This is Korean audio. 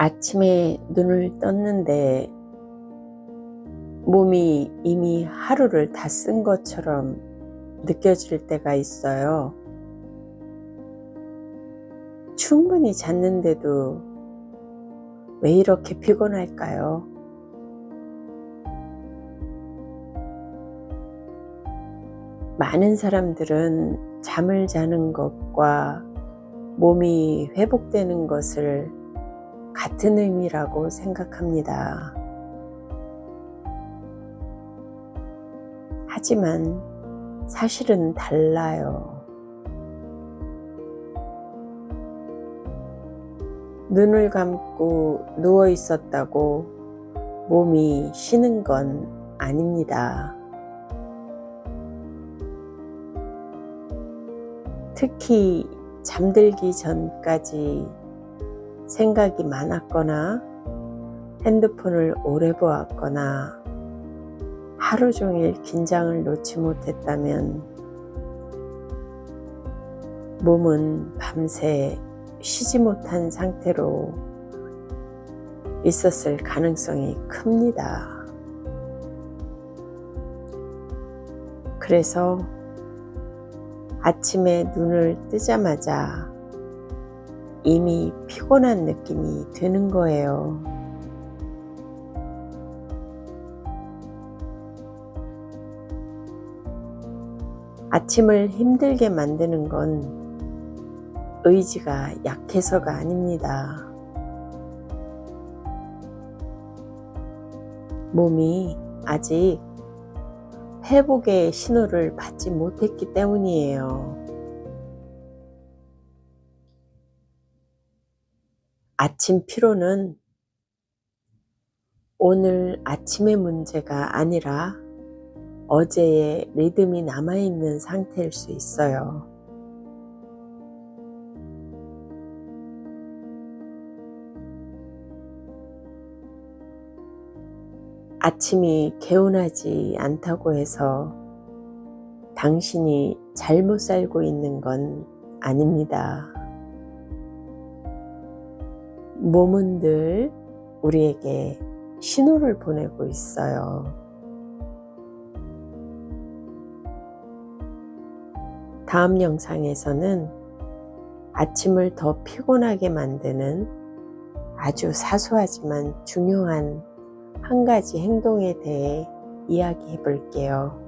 아침에 눈을 떴는데 몸이 이미 하루를 다 쓴 것처럼 느껴질 때가 있어요. 충분히 잤는데도 왜 이렇게 피곤할까요? 많은 사람들은 잠을 자는 것과 몸이 회복되는 것을 같은 의미라고 생각합니다. 하지만 사실은 달라요. 눈을 감고 누워 있었다고 몸이 쉬는 건 아닙니다. 특히 잠들기 전까지 생각이 많았거나 핸드폰을 오래 보았거나 하루 종일 긴장을 놓지 못했다면 몸은 밤새 쉬지 못한 상태로 있었을 가능성이 큽니다. 그래서 아침에 눈을 뜨자마자 이미 피곤한 느낌이 드는 거예요. 아침을 힘들게 만드는 건 의지가 약해서가 아닙니다. 몸이 아직 회복의 신호를 받지 못했기 때문이에요. 아침 피로는 오늘 아침의 문제가 아니라 어제의 리듬이 남아있는 상태일 수 있어요. 아침이 개운하지 않다고 해서 당신이 잘못 살고 있는 건 아닙니다. 몸은 늘 우리에게 신호를 보내고 있어요. 다음 영상에서는 아침을 더 피곤하게 만드는 아주 사소하지만 중요한 한 가지 행동에 대해 이야기해 볼게요.